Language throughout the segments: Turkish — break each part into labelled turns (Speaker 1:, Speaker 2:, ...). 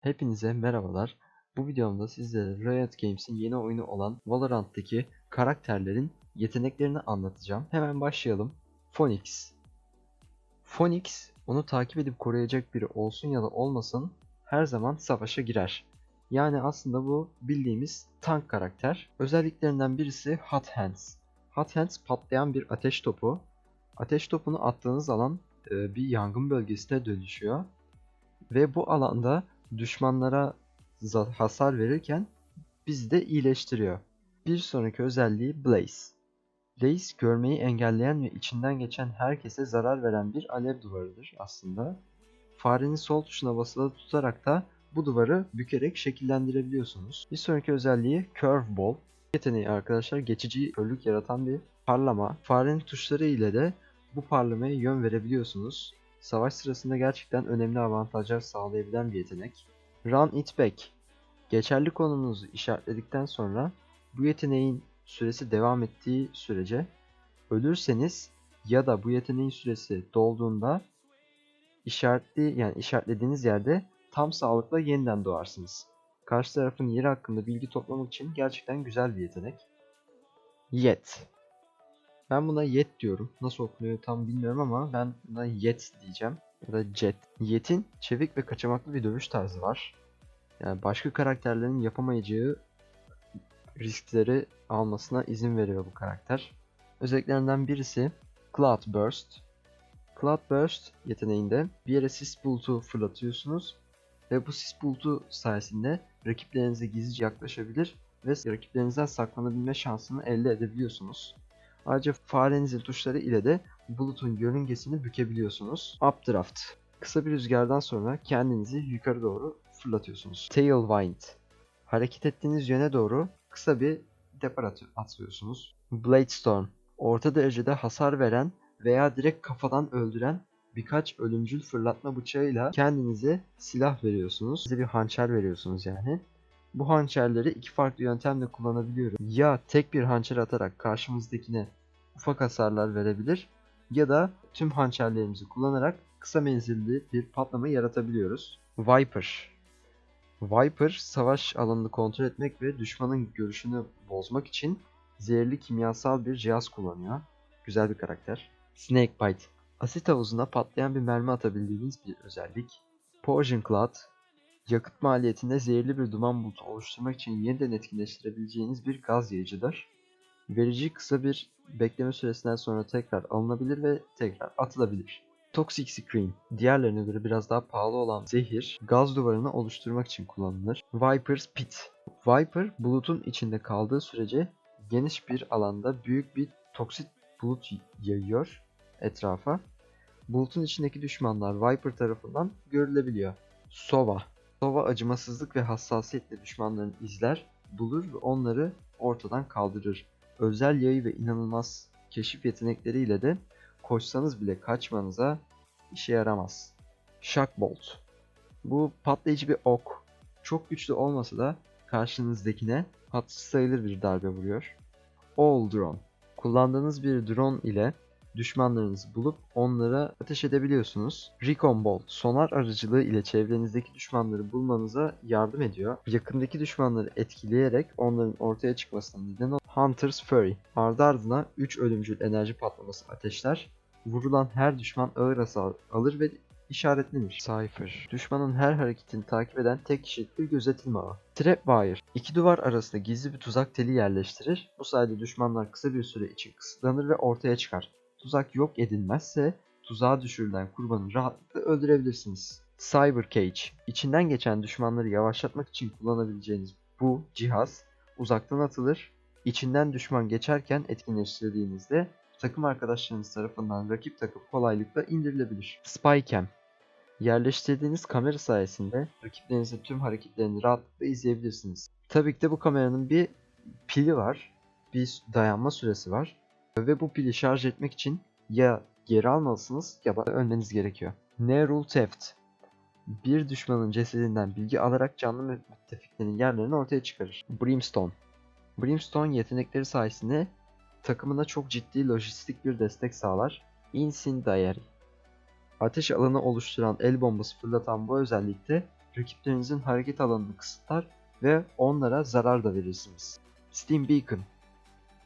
Speaker 1: Hepinize merhabalar. Bu videomda sizlere Riot Games'in yeni oyunu olan Valorant'taki karakterlerin yeteneklerini anlatacağım. Hemen başlayalım. Phoenix. Phoenix, onu takip edip koruyacak biri olsun ya da olmasın her zaman savaşa girer. Yani aslında bu bildiğimiz tank karakter. Özelliklerinden birisi Hot Hands. Hot Hands patlayan bir ateş topu. Ateş topunu attığınız alan e, bir yangın bölgesine dönüşüyor. Ve bu alanda düşmanlara hasar verirken bizi de iyileştiriyor. Bir sonraki özelliği Blaze. Blaze görmeyi engelleyen ve içinden geçen herkese zarar veren bir alev duvarıdır aslında. Farenin sol tuşuna basılı tutarak da bu duvarı bükerek şekillendirebiliyorsunuz. Bir sonraki özelliği Curveball. Yeteneği arkadaşlar geçici körlük yaratan bir parlama. Farenin tuşları ile de bu parlamaya yön verebiliyorsunuz. Savaş sırasında gerçekten önemli avantajlar sağlayabilen bir yetenek. Run it back. Geçerli konumunuzu işaretledikten sonra bu yeteneğin süresi devam ettiği sürece ölürseniz ya da bu yeteneğin süresi dolduğunda işaretli yani işaretlediğiniz yerde tam sağlıkla yeniden doğarsınız. Karşı tarafın yeri hakkında bilgi toplamak için gerçekten güzel bir yetenek. Yet. Ben buna yet diyorum. Nasıl okunuyor tam bilmiyorum ama ben buna yet diyeceğim. Ya da jet. Yet'in çevik ve kaçamaklı bir dövüş tarzı var. Yani başka karakterlerin yapamayacağı riskleri almasına izin veriyor bu karakter. Özelliklerinden birisi Cloud Burst. Cloud Burst yeteneğinde bir yere sis bulutu fırlatıyorsunuz ve bu sis bulutu sayesinde rakiplerinize gizlice yaklaşabilir ve rakiplerinizden saklanabilme şansını elde edebiliyorsunuz. Ayrıca farenizin tuşları ile de bulutun yörüngesini bükebiliyorsunuz. Updraft. Kısa bir rüzgardan sonra kendinizi yukarı doğru fırlatıyorsunuz. Tailwind. Hareket ettiğiniz yöne doğru kısa bir depar atı- atıyorsunuz. Blade Storm. Orta derecede hasar veren veya direkt kafadan öldüren birkaç ölümcül fırlatma bıçağıyla kendinize silah veriyorsunuz. Size bir hançer veriyorsunuz yani. Bu hançerleri iki farklı yöntemle kullanabiliyorum. Ya tek bir hançer atarak karşımızdakine ufak hasarlar verebilir ya da tüm hançerlerimizi kullanarak kısa menzilli bir patlama yaratabiliyoruz. Viper Viper savaş alanını kontrol etmek ve düşmanın görüşünü bozmak için zehirli kimyasal bir cihaz kullanıyor. Güzel bir karakter. Snakebite Asit havuzuna patlayan bir mermi atabildiğiniz bir özellik. Poison Cloud yakıt maliyetinde zehirli bir duman bulutu oluşturmak için yeniden etkinleştirebileceğiniz bir gaz yayıcıdır. Verici kısa bir bekleme süresinden sonra tekrar alınabilir ve tekrar atılabilir. Toxic Screen, diğerlerine göre biraz daha pahalı olan zehir, gaz duvarını oluşturmak için kullanılır. Viper's Pit, Viper bulutun içinde kaldığı sürece geniş bir alanda büyük bir toksit bulut yayıyor etrafa. Bulutun içindeki düşmanlar Viper tarafından görülebiliyor. Sova, Sova acımasızlık ve hassasiyetle düşmanların izler, bulur ve onları ortadan kaldırır. Özel yayı ve inanılmaz keşif yetenekleriyle de koşsanız bile kaçmanıza işe yaramaz. Shockbolt. Bu patlayıcı bir ok. Çok güçlü olmasa da karşınızdakine hatsız sayılır bir darbe vuruyor. All Drone. Kullandığınız bir drone ile düşmanlarınızı bulup onlara ateş edebiliyorsunuz. Recon Bolt sonar aracılığı ile çevrenizdeki düşmanları bulmanıza yardım ediyor. Yakındaki düşmanları etkileyerek onların ortaya çıkmasına neden olan Hunter's Fury. Ardı ardına 3 ölümcül enerji patlaması ateşler. Vurulan her düşman ağır hasar alır ve işaretlenir. Cypher. Düşmanın her hareketini takip eden tek kişilik bir gözetim ağı. Trapwire. İki duvar arasında gizli bir tuzak teli yerleştirir. Bu sayede düşmanlar kısa bir süre için kısıtlanır ve ortaya çıkar. Tuzak yok edilmezse tuzağa düşürülen kurbanı rahatlıkla öldürebilirsiniz. Cyber Cage. İçinden geçen düşmanları yavaşlatmak için kullanabileceğiniz bu cihaz uzaktan atılır. İçinden düşman geçerken etkinleştirdiğinizde takım arkadaşlarınız tarafından rakip takım kolaylıkla indirilebilir. Spycam. Yerleştirdiğiniz kamera sayesinde rakiplerinizin tüm hareketlerini rahatlıkla izleyebilirsiniz. Tabii ki de bu kameranın bir pili var, bir dayanma süresi var ve bu pili şarj etmek için ya geri almalısınız ya da ölmeniz gerekiyor. Nerul Theft bir düşmanın cesedinden bilgi alarak canlı müttefiklerin yerlerini ortaya çıkarır. Brimstone Brimstone yetenekleri sayesinde takımına çok ciddi lojistik bir destek sağlar. Incendiary Ateş alanı oluşturan el bombası fırlatan bu özellikte rakiplerinizin hareket alanını kısıtlar ve onlara zarar da verirsiniz. Steam Beacon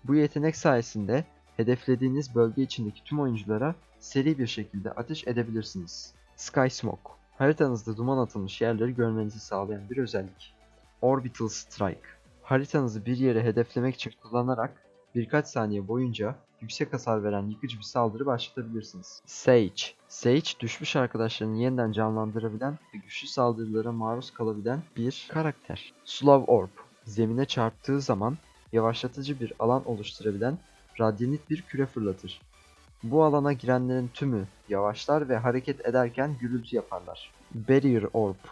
Speaker 1: Bu yetenek sayesinde hedeflediğiniz bölge içindeki tüm oyunculara seri bir şekilde ateş edebilirsiniz. Sky Smoke Haritanızda duman atılmış yerleri görmenizi sağlayan bir özellik. Orbital Strike Haritanızı bir yere hedeflemek için kullanarak birkaç saniye boyunca yüksek hasar veren yıkıcı bir saldırı başlatabilirsiniz. Sage Sage düşmüş arkadaşlarını yeniden canlandırabilen ve güçlü saldırılara maruz kalabilen bir karakter. Slow Orb Zemine çarptığı zaman yavaşlatıcı bir alan oluşturabilen radyanit bir küre fırlatır. Bu alana girenlerin tümü yavaşlar ve hareket ederken gürültü yaparlar. Barrier Orb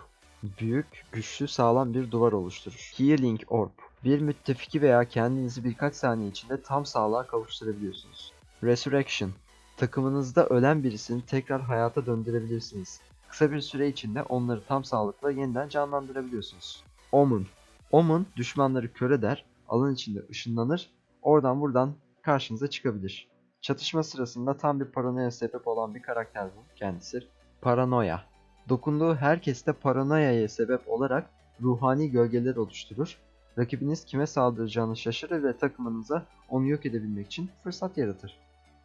Speaker 1: Büyük, güçlü, sağlam bir duvar oluşturur. Healing Orb Bir müttefiki veya kendinizi birkaç saniye içinde tam sağlığa kavuşturabiliyorsunuz. Resurrection Takımınızda ölen birisini tekrar hayata döndürebilirsiniz. Kısa bir süre içinde onları tam sağlıkla yeniden canlandırabiliyorsunuz. Omen Omen düşmanları kör eder, alan içinde ışınlanır, oradan buradan karşınıza çıkabilir. Çatışma sırasında tam bir paranoya sebep olan bir karakter bu kendisi. Paranoya. Dokunduğu herkeste paranoyaya sebep olarak ruhani gölgeler oluşturur. Rakibiniz kime saldıracağını şaşırır ve takımınıza onu yok edebilmek için fırsat yaratır.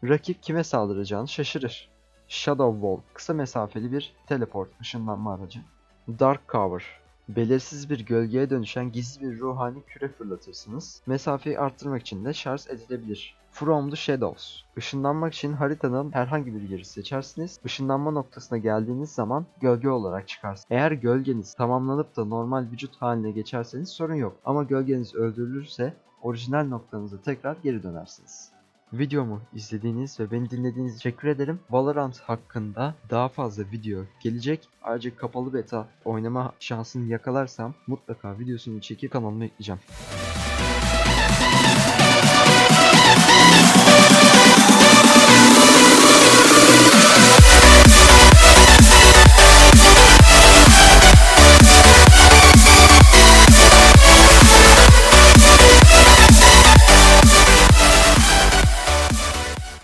Speaker 1: Rakip kime saldıracağını şaşırır. Shadow Wall kısa mesafeli bir teleport ışınlanma aracı. Dark Cover Belirsiz bir gölgeye dönüşen gizli bir ruhani küre fırlatırsınız. Mesafeyi arttırmak için de şarj edilebilir. From the Shadows. Işınlanmak için haritanın herhangi bir yeri seçersiniz. Işınlanma noktasına geldiğiniz zaman gölge olarak çıkarsınız. Eğer gölgeniz tamamlanıp da normal vücut haline geçerseniz sorun yok. Ama gölgeniz öldürülürse orijinal noktanıza tekrar geri dönersiniz. Videomu izlediğiniz ve beni dinlediğiniz için teşekkür ederim. Valorant hakkında daha fazla video gelecek. Ayrıca kapalı beta oynama şansını yakalarsam mutlaka videosunu çekip kanalıma ekleyeceğim.